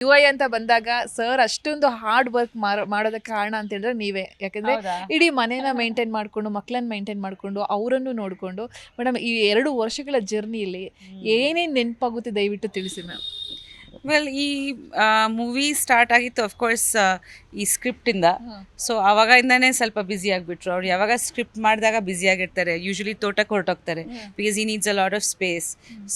You I ಅಂತ ಬಂದಾಗ sir ಅಷ್ಟೊಂದು ಹಾರ್ಡ್ ವರ್ಕ್ ಮಾಡೋದಕ್ಕೆ ಕಾರಣ ಅಂತ ಹೇಳಿದ್ರೆ ನೀವೇ. ಯಾಕಂದ್ರೆ ಇಡೀ ಮನೇನ ಮೇಂಟೈನ್ ಮಾಡ್ಕೊಂಡು ಮಕ್ಕಳನ್ನ ಮೇಂಟೈನ್ ಮಾಡ್ಕೊಂಡು ಅವರನ್ನು ನೋಡಿಕೊಂಡು ಮೇಡಮ್ ಈ ಎರಡು ವರ್ಷಗಳ ಜರ್ನಿಯಲ್ಲಿ ಏನೇನು ನೆನಪಾಗುತ್ತೆ ದಯವಿಟ್ಟು ತಿಳಿಸಿ ಮ್ಯಾಮ್ ವೆಲ್ ಈ ಮೂವಿ ಸ್ಟಾರ್ಟ್ ಆಗಿತ್ತು ಅಫ್ಕೋರ್ಸ್ ಈ ಸ್ಕ್ರಿಪ್ಟಿಂದ ಸೊ ಅವಾಗಿಂದನೇ ಸ್ವಲ್ಪ ಬ್ಯುಸಿ ಆಗಿಬಿಟ್ರು ಅವ್ರು. ಯಾವಾಗ ಸ್ಕ್ರಿಪ್ಟ್ ಮಾಡಿದಾಗ ಬ್ಯುಸಿ ಆಗಿರ್ತಾರೆ. ಯೂಶಲಿ ತೋಟಕ್ಕೆ ಹೊರಟೋಗ್ತಾರೆ. ಬಿಕಾಸ್ ಈ needs a lot of space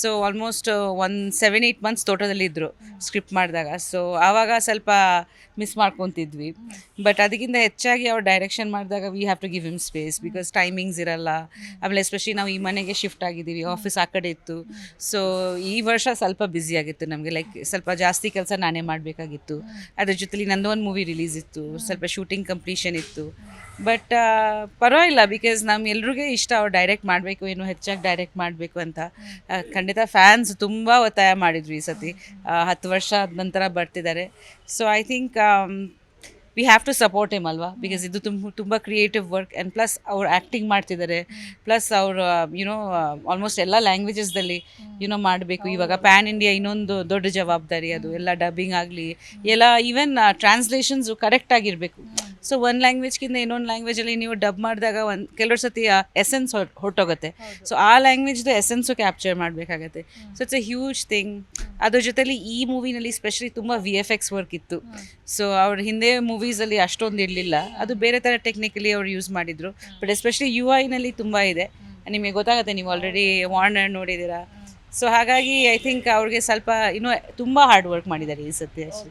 so almost ಒಂದು ಸೆವೆನ್ ಏಯ್ಟ್ ಮಂತ್ಸ್ ತೋಟದಲ್ಲಿ ಇದ್ದರು ಸ್ಕ್ರಿಪ್ಟ್ ಮಾಡಿದಾಗ. ಸೊ ಆವಾಗ ಸ್ವಲ್ಪ ಮಿಸ್ ಮಾಡ್ಕೊತಿದ್ವಿ. ಬಟ್ ಅದಕ್ಕಿಂತ ಹೆಚ್ಚಾಗಿ ಅವ್ರು ಡೈರೆಕ್ಷನ್ ಮಾಡಿದಾಗ we have to give him. Space because timings ಇರಲ್ಲ ಆಮೇಲೆ ಎಸ್ಪೆಷಲಿ ನಾವು ಈ ಮನೆಗೆ ಶಿಫ್ಟ್ ಆಗಿದ್ದೀವಿ ಆಫೀಸ್ ಆ ಕಡೆ ಇತ್ತು. ಸೊ ಈ ವರ್ಷ ಸ್ವಲ್ಪ ಬ್ಯುಸಿ ಆಗಿತ್ತು ನಮಗೆ. ಲೈಕ್ ಸ್ವಲ್ಪ ಜಾಸ್ತಿ ಕೆಲಸ ನಾನೇ ಮಾಡಬೇಕಾಗಿತ್ತು. ಅದ್ರ ಜೊತೆಲಿ ನಂದು ಒಂದು ಮೂವಿ ರಿಲೀಸ್ ಇತ್ತು. ಸ್ವಲ್ಪ ಶೂಟಿಂಗ್ ಕಂಪ್ಲೀಷನ್ ಇತ್ತು. ಬಟ್ ಪರವಾಗಿಲ್ಲ ಬಿಕಾಸ್ ನಮ್ಮ ಎಲ್ರಿಗೂ ಇಷ್ಟ ಅವ್ರು ಡೈರೆಕ್ಟ್ ಮಾಡಬೇಕು ಏನು ಹೆಚ್ಚಾಗಿ ಡೈರೆಕ್ಟ್ ಮಾಡಬೇಕು ಅಂತ. ಖಂಡಿತ ಫ್ಯಾನ್ಸ್ ತುಂಬ ಒತ್ತಾಯ ಮಾಡಿದ್ವಿ ಈ ಸತಿ. ಹತ್ತು ವರ್ಷ ನಂತರ ಬರ್ತಿದ್ದಾರೆ. So I think we have to support him ಅಲ್ವಾ ಬಿಕಾಸ್ ಇದು ತುಂಬ ತುಂಬ ಕ್ರಿಯೇಟಿವ್ ವರ್ಕ್ ಆ್ಯಂಡ್ ಪ್ಲಸ್ ಅವ್ರು ಆ್ಯಕ್ಟಿಂಗ್ ಮಾಡ್ತಿದ್ದಾರೆ. ಪ್ಲಸ್ ಅವರು ಯುನೋ ಆಲ್ಮೋಸ್ಟ್ ಎಲ್ಲ ಲ್ಯಾಂಗ್ವೇಜಸ್ದಲ್ಲಿ ಯುನೋ ಮಾಡಬೇಕು. ಇವಾಗ ಪ್ಯಾನ್ ಇಂಡಿಯಾ ಇನ್ನೊಂದು ದೊಡ್ಡ ಜವಾಬ್ದಾರಿ ಅದು. ಎಲ್ಲ ಡಬ್ಬಿಂಗ್ ಆಗಲಿ, ಎಲ್ಲ ಈವನ್ ಟ್ರಾನ್ಸ್ಲೇಷನ್ಸು ಕರೆಕ್ಟ್ ಆಗಿರಬೇಕು. ಸೊ ಒಂದು ಲ್ಯಾಂಗ್ವೇಜ್ಗಿಂತ ಇನ್ನೊಂದು ಲ್ಯಾಂಗ್ವೇಜಲ್ಲಿ ನೀವು ಡಬ್ ಮಾಡಿದಾಗ ಒಂದು ಕೆಲವ್ರ ಸತಿ ಎಸೆನ್ಸ್ ಹೊರಟೋಗುತ್ತೆ. ಸೊ ಆ ಲ್ಯಾಂಗ್ವೇಜ್ದು ಎಸೆನ್ಸು ಕ್ಯಾಪ್ಚರ್ ಮಾಡಬೇಕಾಗತ್ತೆ. So it's a huge thing ಅದ್ರ ಜೊತೆಲಿ ಈ ಮೂವಿನಲ್ಲಿ ಸ್ಪೆಷಲಿ ತುಂಬ ವಿ ಎಫ್ ಎಕ್ಸ್ ವರ್ಕ್ ಇತ್ತು. ಸೊ ಅವ್ರ ಹಿಂದೆ ಮೂವೀಸಲ್ಲಿ ಅಷ್ಟೊಂದು ಇರಲಿಲ್ಲ. ಅದು ಬೇರೆ ಥರ ಟೆಕ್ನಿಕಲಿ ಅವ್ರು ಯೂಸ್ ಮಾಡಿದ್ರು. ಬಟ್ ಎಸ್ಪೆಷಲಿ ಯು ಐನಲ್ಲಿ ತುಂಬ ಇದೆ. ನಿಮಗೆ ಗೊತ್ತಾಗುತ್ತೆ ನೀವು ಆಲ್ರೆಡಿ ವಾರ್ನರ್ ನೋಡಿದ್ದೀರಾ. ಸೊ ಹಾಗಾಗಿ ಐ ಥಿಂಕ್ ಅವ್ರಿಗೆ ಸ್ವಲ್ಪ ಇನ್ನೂ ತುಂಬ ಹಾರ್ಡ್ ವರ್ಕ್ ಮಾಡಿದ್ದಾರೆ ಈ ಸತಿ ಅಷ್ಟೇ.